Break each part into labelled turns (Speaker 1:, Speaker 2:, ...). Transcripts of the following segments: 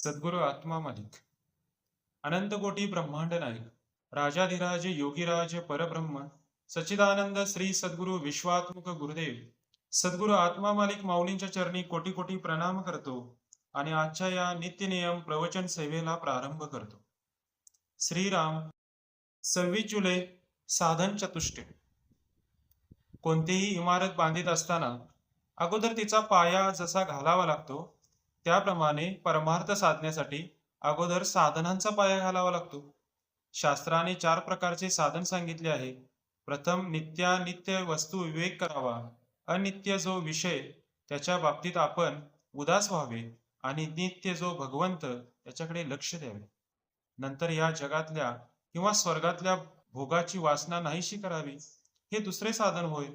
Speaker 1: सद्गुरु आत्मा मालिक. अनंत कोटी ब्रह्मांड नायक. राजाधिराज योगीराज परब्रह्म. सच्चिदानंद श्री सद्गुरु विश्वात्मक गुरुदेव. सद्गुरु आत्मा मालिक माऊलींच्या चरणी कोटी कोटी प्रणाम करतो आणि आजच्या या नित्यनियम प्रवचन सेवेला प्रारंभ करतो. श्रीराम सव्वीस जुलै साधन चतुष्टय कोणतीही इमारत बांधित असताना अगोदर तिचा पाया जसा घालावा लागतो त्याप्रमाणे परमार्थ साधण्यासाठी अगोदर साधनांचा पाया घालावा लागतो. शास्त्राने चार प्रकारचे साधन सांगितले आहे. प्रथम नित्यानित्य वस्तू विवेक करावा. अनित्य जो विषय त्याच्या बाबतीत आपण उदास व्हावे आणि नित्य जो भगवंत त्याच्याकडे लक्ष द्यावे. नंतर या जगातल्या किंवा स्वर्गातल्या भोगाची वासना नाहीशी करावी. हे दुसरे साधन होय.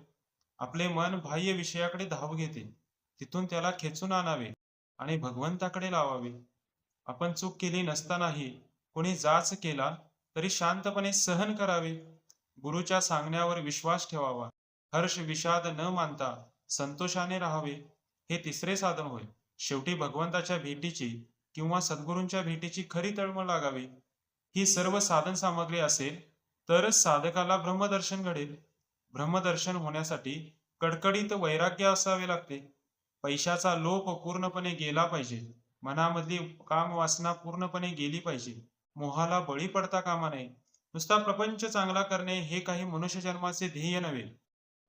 Speaker 1: आपले मन बाह्य विषयाकडे धाव घेते. तिथून त्याला खेचून आणावे. आणि भगवंताकडे लावावे. आपण चूक केली नसतानाही कोणी जाच केला तरी शांतपणे सहन करावे. गुरुच्या सांगण्यावर विश्वास ठेवावा. हर्ष विषाद न मानता संतोषाने राहावे. हे तिसरे साधन होय. शेवटी भगवंताच्या भेटीची किंवा सद्गुरूंच्या भेटीची खरी तळमळ लागावी. ही सर्व साधन सामग्री असेल तरच साधकाला ब्रह्मदर्शन घडेल. ब्रह्मदर्शन होण्यासाठी कडकडीत वैराग्य असावे लागते. पैशाचा लोभ पूर्णपणे गेला पाहिजे. मनामधली काम वासना पूर्णपणे गेली पाहिजे. मोहाला बळी पडता कामा नये. नुसता प्रपंच चांगला करणे हे काही मनुष्य जन्माचे ध्येय नव्हे.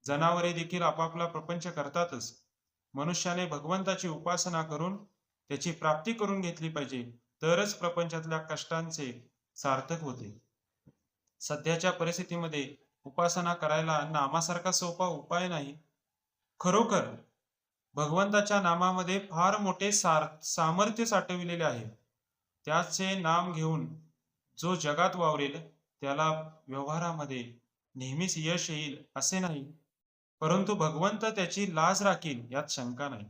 Speaker 1: जनावरे देखील आपापला प्रपंच करतातच. मनुष्याने भगवंताची उपासना करून त्याची प्राप्ती करून घेतली पाहिजे तरच प्रपंचातल्या कष्टांचे सार्थक होते. सध्याच्या परिस्थितीमध्ये उपासना करायला नामासारखा सोपा उपाय नाही. खरोखर भगवंताच्या नामामध्ये फार मोठे सार सामर्थ्य साठविलेले आहे. त्याचे नाम घेऊन जो जगात वावरेल त्याला व्यवहारामध्ये नेहमीच यश येईल असे नाही. परंतु भगवंत त्याची लाज राखील यात शंका नाही.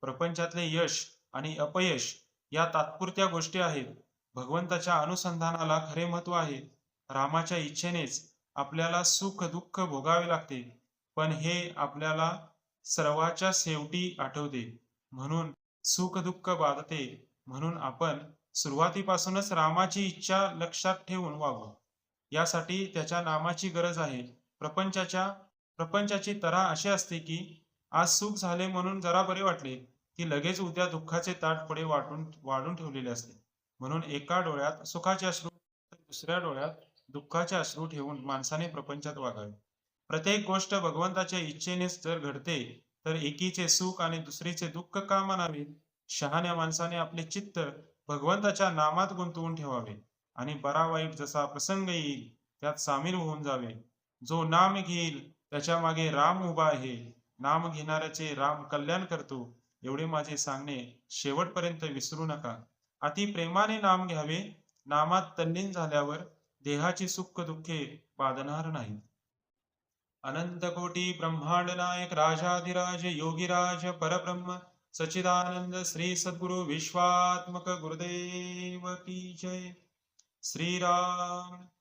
Speaker 1: प्रपंचातले यश आणि अपयश या तात्पुरत्या गोष्टी आहेत. भगवंताच्या अनुसंधानाला खरे महत्त्व आहे. रामाच्या इच्छेनेच आपल्याला सुख दुःख भोगावे लागते. पण हे आपल्याला सर्वाच्या शेवटी आठवते. म्हणून सुख दुःख बाधते. म्हणून आपण सुरुवातीपासूनच रामाची इच्छा लक्षात ठेवून वागू. यासाठी त्याच्या नामाची गरज आहे. प्रपंचाच्या प्रपंचाची तरा अशी असते की आज सुख झाले म्हणून जरा बरे वाटले की लगेच उद्या दुःखाचे ताट पुढे वाटून वाढून ठेवलेले असते. म्हणून एका डोळ्यात सुखाचे अश्रू तर दुसऱ्या डोळ्यात दुःखाचे अश्रू ठेवून माणसाने प्रपंचात वागावे. प्रत्येक गोष्ट भगवंताच्या इच्छेनेच जर घडते तर एकीचे सुख आणि दुसरीचे दुःख का मानावे शहाण्या माणसाने आपले चित्त भगवंताच्या नामात गुंतवून ठेवावे आणि बरा वाईट जसा प्रसंग येईल त्यात सामील होऊन जावे. जो नाम घेईल त्याच्यामागे राम उभा आहे. नाम घेणाऱ्याचे राम कल्याण करतो. एवढे माझे सांगणे शेवटपर्यंत विसरू नका. अति प्रेमाने नाम घ्यावे. नामात तल्लीन झाल्यावर देहाची सुख दुःखे बाधणार नाहीत. अनंत कोटी ब्रह्मांड नायक राजाधिराज योगीराज परब्रह्म सचिदानंद श्री सद्गुरु विश्वात्मक गुरुदेव की जय। श्रीराम।